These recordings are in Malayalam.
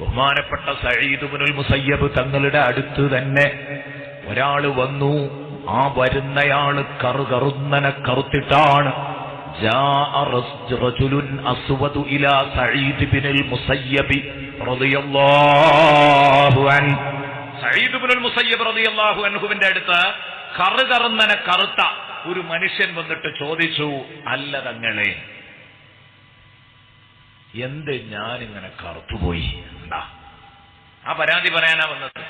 ബഹുമാനപ്പെട്ട സയ്യിദുബുനുൽ മുസയ്യബ് തങ്ങളുടെ അടുത്ത് തന്നെ ഒരാൾ വന്നു. ആ വരുന്നയാൾ കറു കറുന്നനെ കറുത്തിട്ടാണ് മുസയ്യബിന്റെ അടുത്ത് കറുകറുന്നനെ കറുത്ത ഒരു മനുഷ്യൻ വന്നിട്ട് ചോദിച്ചു അല്ല തങ്ങളെ. എന്ത് ഞാനിങ്ങനെ കറുത്തുപോയി? എന്താ? ആ പരാതി പറയാനാ വന്നത്.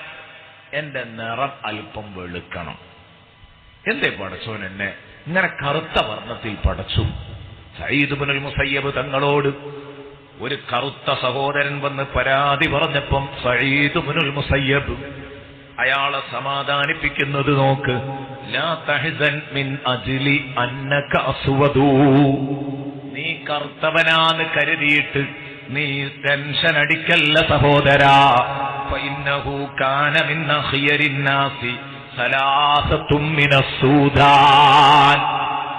എന്റെ നിറം അല്പം വെളുക്കണം. എന്തേ പടച്ചോൻ എന്നെ ഇങ്ങനെ കറുത്ത വർണത്തിൽ പടച്ചു? സയ്യിദ് ബിനുൽ മുസയ്യബ് തങ്ങളോട് ഒരു കറുത്ത സഹോദരൻ വന്ന് പരാതി പറഞ്ഞപ്പം സയ്യിദ് ബിനുൽ മുസയ്യബ് അയാളെ സമാധാനിപ്പിക്കുന്നത് നോക്ക്. ലാ തഹിസൻ മിൻ അജ്ലി അന്നക അസ്വദൂ. നീ കറുത്തവനാന്ന് കരുതിയിട്ട് നീ ടെൻഷൻ അടിക്കല്ല സഹോദരാ.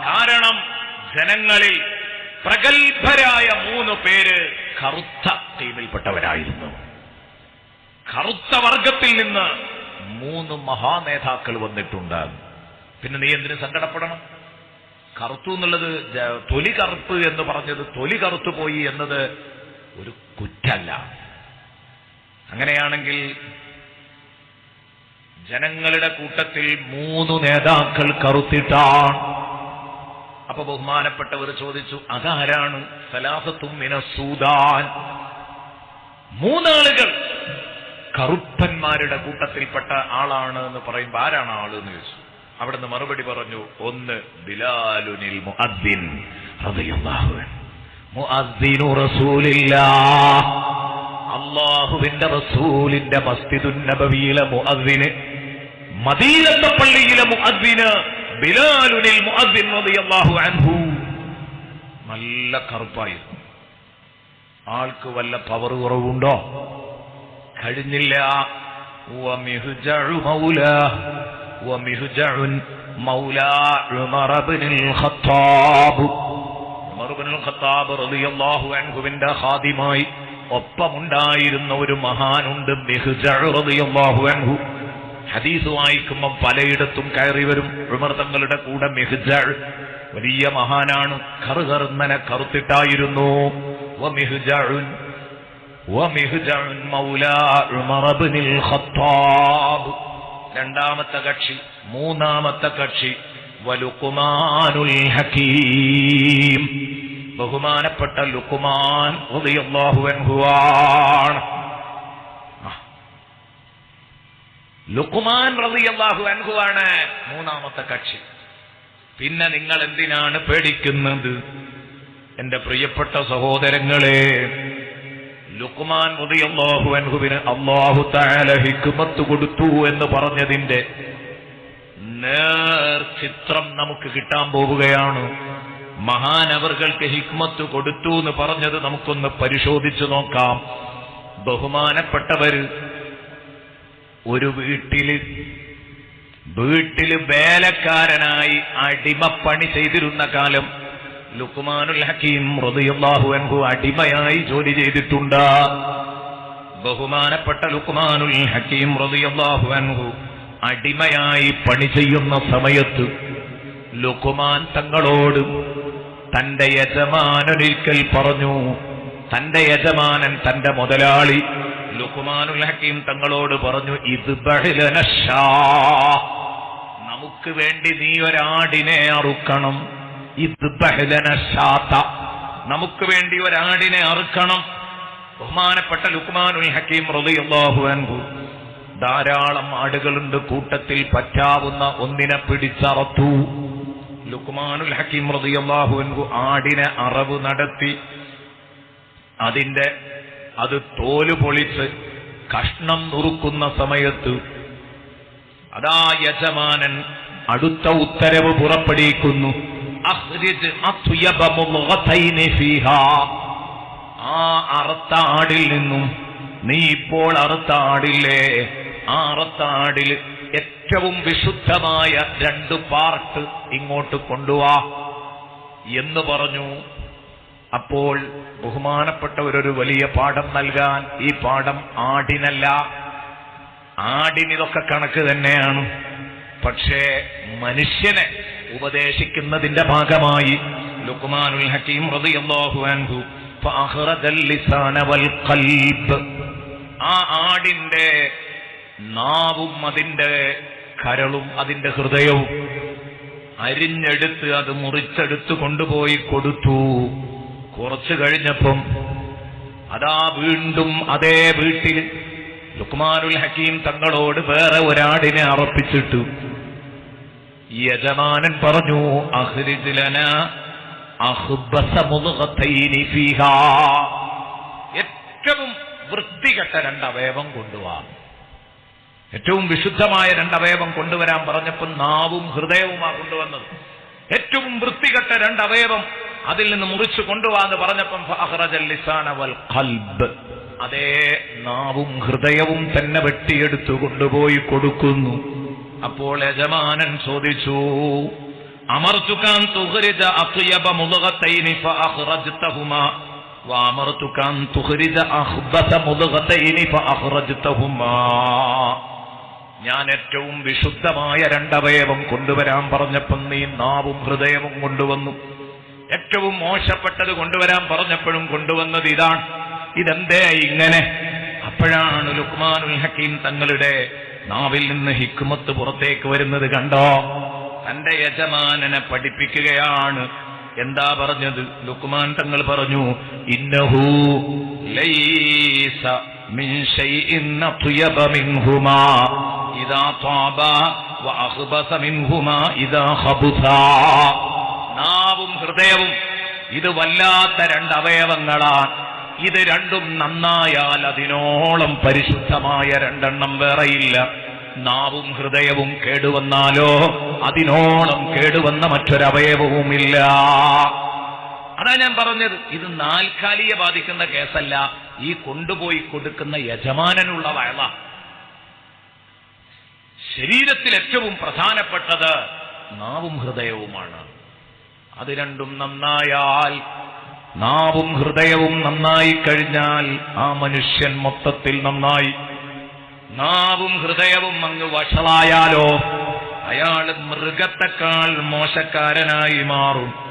കാരണം ജനങ്ങളിൽ പ്രഗത്ഭരായ മൂന്ന് പേര് കറുത്ത ടീമിൽപ്പെട്ടവരായിരുന്നു കറുത്ത വർഗത്തിൽ നിന്ന് മൂന്ന് മഹാനേതാക്കൾ വന്നിട്ടുണ്ട്. പിന്നെ നീ എന്തിനു സങ്കടപ്പെടണം? കറുത്തു എന്നുള്ളത് തൊലി കറുപ്പ് എന്ന് പറഞ്ഞത് തൊലി കറുത്തു പോയി എന്നത് ഒരു കുറ്റല്ല. അങ്ങനെയാണെങ്കിൽ ജനങ്ങളുടെ കൂട്ടത്തിൽ മൂന്ന് നേതാക്കൾ കറുത്തിട്ടാണ്. അപ്പൊ ബഹുമാനപ്പെട്ടവർ ചോദിച്ചു അതാരാണ്? സലാസത്തും മിനസൂദാൻ മൂന്നാളുകൾ കറുപ്പന്മാരുടെ കൂട്ടത്തിൽപ്പെട്ട ആളാണ് എന്ന് പറയുമ്പോൾ ആരാണ് ആൾ എന്ന് ചോദിച്ചു. അവിടുന്ന് മറുപടി പറഞ്ഞു ഒന്ന് ബിലാലുനിൽ മുഅദ്ദിൻ റസൂലില്ലാഹ്. അള്ളാഹുവിന്റെ റസൂലിന്റെ മസ്ജിദുൻ നബവിയിലെ മുഅദ്ദിന് മദീനത്തെ പള്ളിയിലെ മുഅദ്ദിന് ബിലാലുനിൽ മുഅദ്ദിൻ റളിയല്ലാഹു അൻഹു. നല്ല കറുപ്പായിരുന്നു. ആൾക്ക് വല്ല പവർ കുറവുണ്ടോ? കഴിഞ്ഞില്ല. ഖത്താബ് ഹാദിമായി ഒപ്പമുണ്ടായിരുന്ന ഒരു മഹാനുണ്ട് അൻഹു. ഹദീസ് വായിക്കുമ്പം പലയിടത്തും കയറി വരും. ഉമർ തങ്ങളുടെ കൂടെ മെഹുജ വലിയ മഹാനാണ് കറുകർന്നന കറുത്തിട്ടായിരുന്നു. മൗലാ ഖത്താബ്. രണ്ടാമത്തെ കക്ഷി മൂന്നാമത്തെ കക്ഷി വലുക്കുമാനുൽ ഹക്കീം ബഹുമാനപ്പെട്ട ലുക്കുമാൻ റളിയല്ലാഹു അൻഹുവാണ് ആ. ലുക്കുമാൻ റളിയല്ലാഹു അൻഹുവാണ് മൂന്നാമത്തെ കക്ഷി. പിന്നെ നിങ്ങൾ എന്തിനാണ് പേടിക്കുന്നത്? എന്റെ പ്രിയപ്പെട്ട സഹോദരങ്ങളെ ലുക്മാൻ റളിയല്ലാഹു അൻഹുവിന് അള്ളാഹു തആല ഹിക്മത്ത് കൊടുത്തു എന്ന് പറഞ്ഞതിന്റെ ചിത്രം നമുക്ക് കിട്ടാൻ പോവുകയാണ്. മഹാനവർക്ക് ഹിക്മത്ത് കൊടുത്തു എന്ന് പറഞ്ഞത് നമുക്കൊന്ന് പരിശോധിച്ചു നോക്കാം. ബഹുമാനപ്പെട്ടവര് ഒരു വീട്ടിൽ വീട്ടിൽ വേലക്കാരനായി അടിമപ്പണി ചെയ്തിരുന്ന കാലം ലുക്മാനുൽ ഹക്കീം റളിയല്ലാഹു അൻഹു അടിമയായി ജോലി ചെയ്തിട്ടുണ്ട്. ബഹുമാനപ്പെട്ട ലുക്കുമാനുൽ ഹക്കീം റളിയല്ലാഹു അൻഹു അടിമയായി പണി ചെയ്യുന്ന സമയത്ത് ലുക്കുമാൻ തങ്ങളോട് തന്റെ യജമാനൊരിക്കൽ പറഞ്ഞു തന്റെ യജമാനൻ തന്റെ മുതലാളി ലുക്കുമാനുൽ ഹക്കീം തങ്ങളോട് പറഞ്ഞു ഇത് ബഹിലനഷാ നമുക്ക് വേണ്ടി നീ ഒരാടിനെ അറുക്കണം. നമുക്ക് വേണ്ടി ഒരാടിനെ അറുക്കണം. ബഹുമാനപ്പെട്ട ലുക്മാനുൽ ഹക്കീം റളിയല്ലാഹു അൻഹു. ധാരാളം ആടുകളുണ്ട് കൂട്ടത്തിൽ പറ്റാവുന്ന ഒന്നിനെ പിടിച്ചറത്തു. ലുക്മാനുൽ ഹക്കീം റളിയല്ലാഹു അൻഹു ആടിനെ അറവ് നടത്തി. അതിന്റെ അത് തോൽ പൊളിച്ച് കഷ്ണം നുറുക്കുന്ന സമയത്ത് അതാ യജമാനൻ അടുത്ത ഉത്തരവ് പുറപ്പെടുവിക്കുന്നു. ഫീഹാ. ആ നിന്നും നീ ഇപ്പോൾ അറുത്ത ആടില്ലേ ആ അറുത്ത ആടിൽ ഏറ്റവും വിശുദ്ധമായ രണ്ട് പാർട്ട് ഇങ്ങോട്ട് കൊണ്ടുവാ എന്ന് പറഞ്ഞു. അപ്പോൾ ബഹുമാനപ്പെട്ടവരൊരു വലിയ പാഠം നൽകാൻ ഈ പാഠം ആടിനല്ല. ആടിനിതൊക്കെ കണക്ക് തന്നെയാണ്. പക്ഷേ മനുഷ്യനെ ഉപദേശിക്കുന്നതിന്റെ ഭാഗമായി ലുക്മാനുൽ ഹക്കീം റളിയല്ലാഹു അൻഹു ലിസാന വൽ ഖൽബ്. ആ ആടിന്റെ നാവും അതിന്റെ കരളും അതിന്റെ ഹൃദയവും അരിഞ്ഞെടുത്ത് അത് മുറിച്ചെടുത്ത് കൊണ്ടുപോയി കൊടുത്തു. കുറച്ചു കഴിഞ്ഞപ്പം അതാ വീണ്ടും അതേ വീട്ടിൽ ലുക്മാനുൽ ഹക്കീം തങ്ങളോട് വേറെ ഒരാടിനെ അറപ്പിച്ചിട്ടു. യജമാനൻ പറഞ്ഞു അഹ്രിജിലന ഏറ്റവും വൃത്തികെട്ട രണ്ടവയവം കൊണ്ടുവാ. ഏറ്റവും വിശുദ്ധമായ രണ്ടവയവം കൊണ്ടുവരാൻ പറഞ്ഞപ്പോൾ നാവും ഹൃദയവുമാ കൊണ്ടുവന്നത്. ഏറ്റവും വൃത്തികെട്ട രണ്ടവയവം അതിൽ നിന്ന് മുറിച്ചു കൊണ്ടുവാന്ന് പറഞ്ഞപ്പം അതേ നാവും ഹൃദയവും തന്നെ വെട്ടിയെടുത്തു കൊണ്ടുപോയി കൊടുക്കുന്നു. അപ്പോൾ യജമാനൻ ചോദിച്ചു അമർത്തുക്കാൻ തുഹരിത അസുയബ മുതകത്തൈനി വാമർത്തുക്കാൻ തുഹരിത അഹ്ബത ഞാൻ ഏറ്റവും വിശുദ്ധമായ രണ്ടവയവം കൊണ്ടുവരാൻ പറഞ്ഞപ്പോൾ നീ നാവും ഹൃദയവും കൊണ്ടുവന്നു. ഏറ്റവും മോശപ്പെട്ടത് കൊണ്ടുവരാൻ പറഞ്ഞപ്പോഴും കൊണ്ടുവന്നത് ഇതാണ്. ഇതെന്തേ ഇങ്ങനെ? അപ്പോഴാണ് ലുക്മാനുൽ ഹക്കീം തങ്ങളുടെ നാവിൽ നിന്ന് ഹിക്കുമത്ത് പുറത്തേക്ക് വരുന്നത് കണ്ടോ? തന്റെ യജമാനനെ പഠിപ്പിക്കുകയാണ്. എന്താ പറഞ്ഞത്? ലുക്കുമാൻ തങ്ങൾ പറഞ്ഞു ഇന്നഹു ലൈസ മിൻ ഷൈഇൻ മിൻഹുമാ ഇദാ മിൻഹുമാ ഇദാ നാവും ഹൃദയവും ഇത് വല്ലാത്ത രണ്ട് അവയവങ്ങളാണ്. ഇത് രണ്ടും നന്നായാൽ അതിനോളം പരിശുദ്ധമായ രണ്ടെണ്ണം വേറെയില്ല. നാവും ഹൃദയവും കേടുവന്നാലോ അതിനോളം കേടുവന്ന മറ്റൊരവയവവുമില്ല. അതാ ഞാൻ പറഞ്ഞത്. ഇത് നാൽക്കാലിയെ ബാധിക്കുന്ന കേസല്ല. ഈ കൊണ്ടുപോയി കൊടുക്കുന്ന യജമാനനുള്ള വയള. ശരീരത്തിൽ ഏറ്റവും പ്രധാനപ്പെട്ടത് നാവും ഹൃദയവുമാണ്. അത് രണ്ടും നന്നായാൽ നാവും ഹൃദയവും നന്നായി കഴിഞ്ഞാൽ ആ മനുഷ്യൻ മൊത്തത്തിൽ നന്നായി. നാവും ഹൃദയവും അങ്ങ് വഷളായാലോ അയാൾ മൃഗത്തെക്കാൾ മോശക്കാരനായി മാറും.